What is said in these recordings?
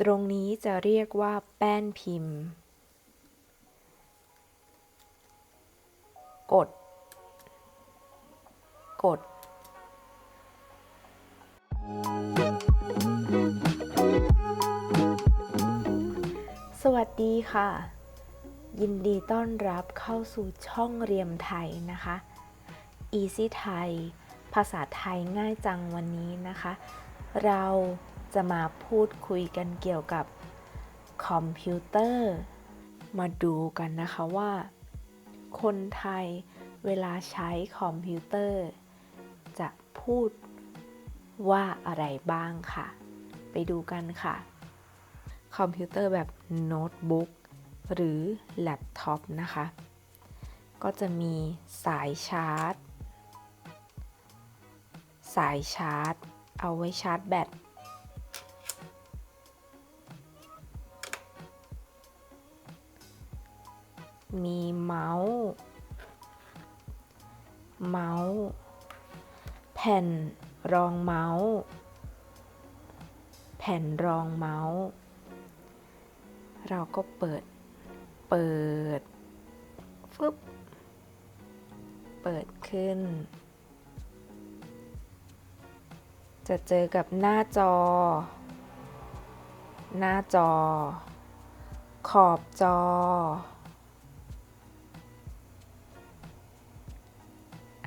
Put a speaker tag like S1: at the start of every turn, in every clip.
S1: ตรงนี้จะเรียกว่าแป้นพิมพ์ กด กด สวัสดีค่ะ ยินดีต้อนรับเข้าสู่ช่องเรียมไทยนะคะ Easy ไทย ภาษาไทยง่ายจังวันนี้นะคะ เรา จะมาพูดคุยกันเกี่ยวกับคอมพิวเตอร์ มาดูกันนะคะว่า คนไทยเวลาใช้คอมพิวเตอร์ จะพูดว่าอะไรบ้างค่ะ ไปดูกันค่ะ คอมพิวเตอร์แบบโน้ตบุ๊กหรือแล็ปท็อปนะคะ ก็จะมีสายชาร์จ สายชาร์จ เอาไว้ชาร์จแบต มีเมาส์เมาส์แผ่นรองเมาส์แผ่นรองเมาส์เราก็เปิดเปิดฟึบเปิดขึ้น จะเจอกับหน้าจอ หน้าจอ ขอบจอ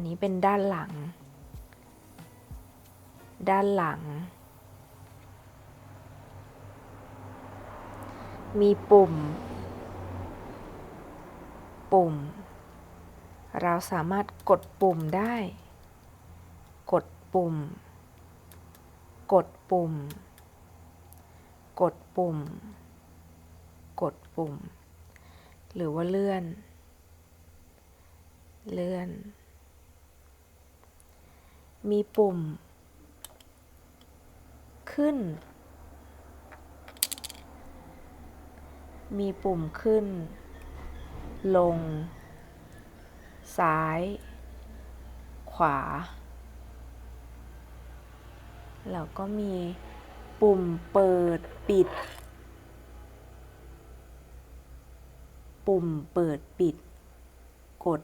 S1: นนี้เป็นด้านหลัง ด้านหลัง มีปุ่ม ปุ่ม เราสามารถกดปุ่มได้ กดปุ่ม กดปุ่ม กดปุ่ม กดปุ่ม หรือว่าเลื่อน เลื่อน มีปุ่ม ขึ้น มีปุ่มขึ้น ลง ซ้าย ขวา แล้วก็มีปุ่มเปิดปิด ปุ่มเปิดปิด กด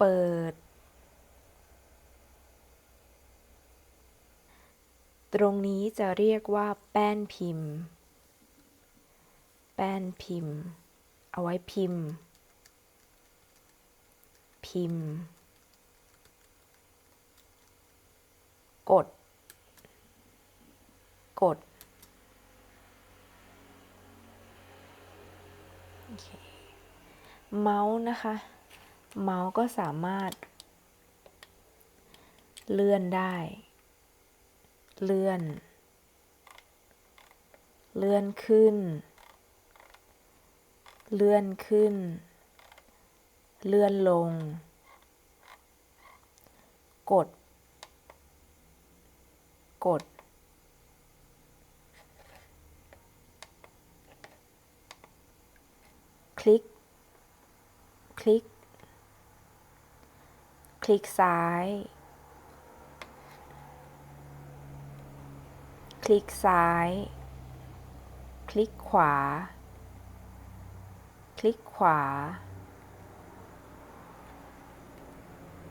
S1: เปิด ตรงนี้จะเรียกว่าแป้นพิมพ์ แป้นพิมพ์ เอาไว้พิมพ์ พิมพ์ กด กดเมาส์นะคะ เมาส์ก็สามารถ เลื่อนได้ เลื่อน เลื่อนขึ้น เลื่อนขึ้น เลื่อนลง กด กดคลิก คลิก คลิกซ้าย คลิกซ้าย คลิกขวา คลิกขวา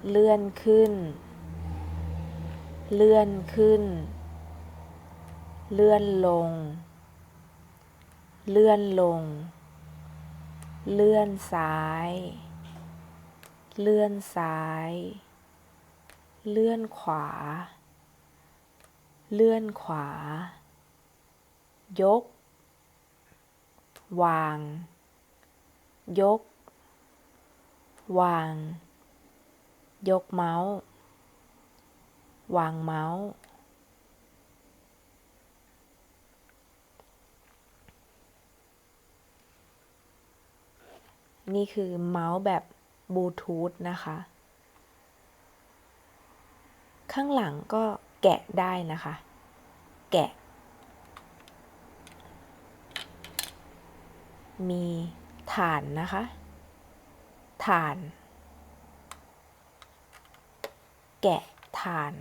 S1: เลื่อนขึ้น เลื่อนขึ้น เลื่อนลง เลื่อนลง เลื่อนซ้าย เลื่อนซ้าย เลื่อนขวา เลื่อนขวา ยก วาง ยก วาง ยกเมาส์ วางเมาส์ นี่คือเมาส์แบบ บลูทูธนะคะ ข้างหลังก็แกะได้นะคะ แกะ มีฐานนะคะ ฐาน แกะฐาน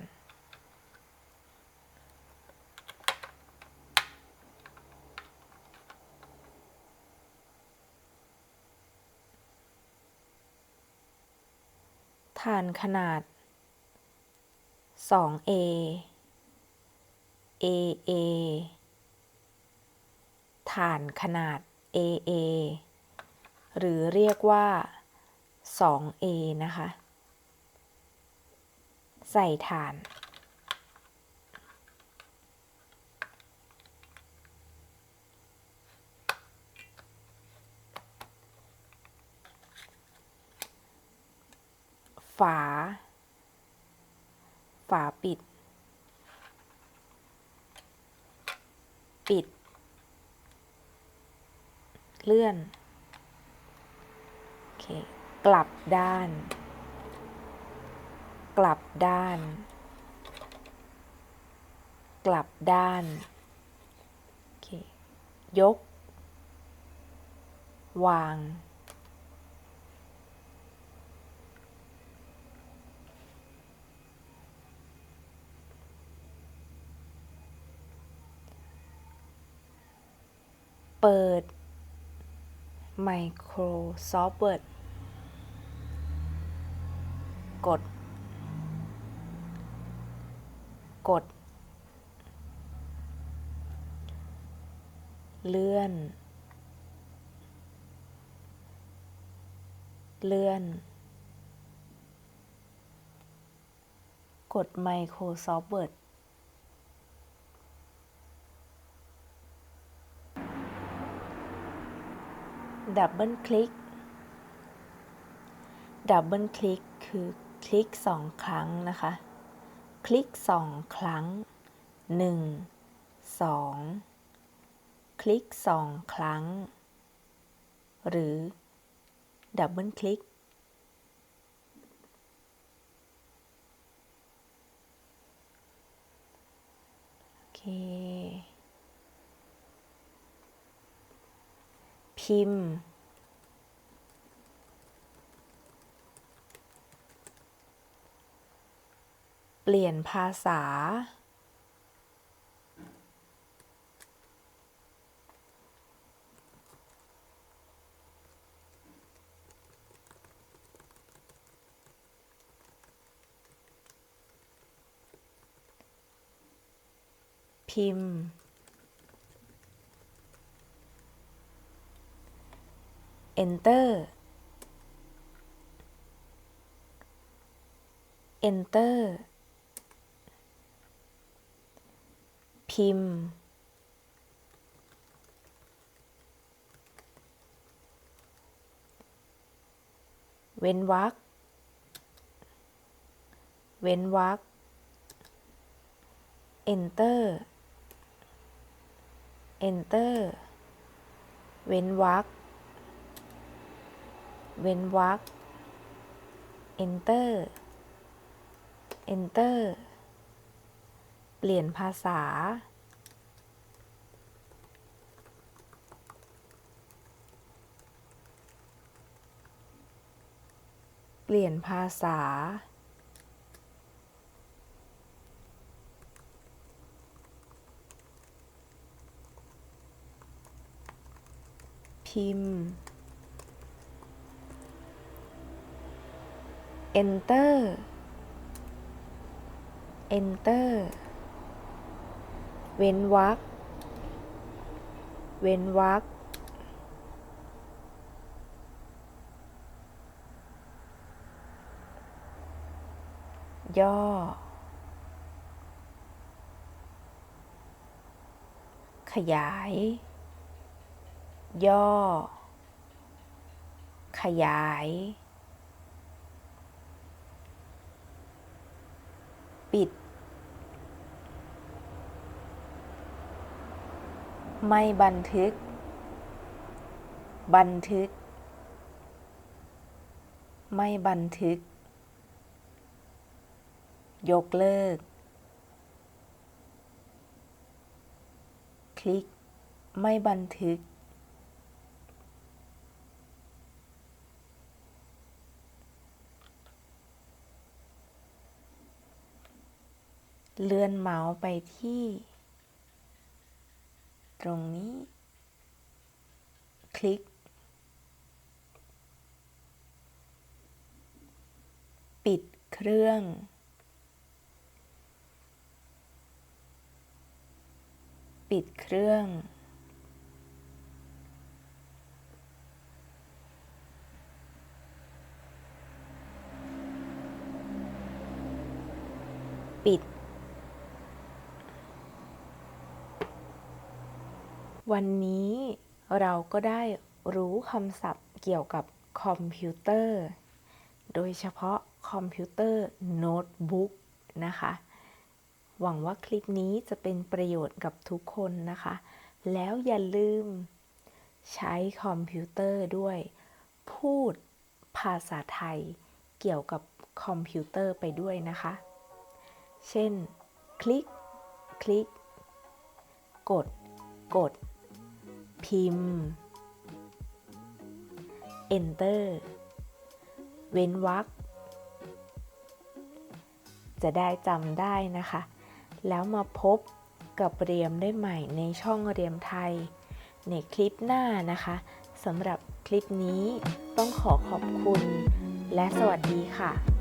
S1: ฐานขนาด 2a aa ฐานขนาด aa หรือเรียกว่า 2a นะคะ ใส่ฐาน ฝา ฝาปิด ปิด เลื่อน โอเค กลับด้าน กลับด้าน กลับด้าน โอเค ยก วาง เปิด Microsoft Word กด กด เลื่อน เลื่อน กด Microsoft Word ดับเบิลคลิก ดับเบิลคลิกคือคลิกสองครั้งนะคะ คลิกสองครั้งหนึ่งสองคลิกสองครั้ง หรือดับเบิลคลิกโอเค พิมพ์ เปลี่ยนภาษา พิมพ์ enter enter พิมพ์ เว้นวรรคเว้นวรรค enter enter เว้นวรรค เว้นวรรค enter enter เปลี่ยนภาษา เปลี่ยนภาษา พิมพ์ enter enter เว้นวรรค เว้นวรรค ย่อ ขยาย ย่อ ขยาย ปิด ไม่บันทึก บันทึก ไม่บันทึก ยกเลิก คลิกไม่บันทึก เลื่อนเมาส์ไปที่ ตรงนี้ คลิก ปิดเครื่อง ปิดเครื่อง ปิด วันนี้เราก็ได้รู้คำศัพท์เกี่ยวกับคอมพิวเตอร์ โดยเฉพาะคอมพิวเตอร์โน้ตบุ๊กนะคะ หวังว่าคลิปนี้จะเป็นประโยชน์กับทุกคนนะคะ แล้วอย่าลืมใช้คอมพิวเตอร์ด้วย พูดภาษาไทยเกี่ยวกับคอมพิวเตอร์ไปด้วยนะคะ เช่น คลิก คลิก กด กด พิมพ์ enter เว้นวรรคจะได้จำได้นะคะ แล้วมาพบกับเรียมได้ใหม่ในช่องเรียมไทย ในคลิปหน้านะคะสำหรับคลิปนี้ต้องขอขอบคุณ และสวัสดีค่ะ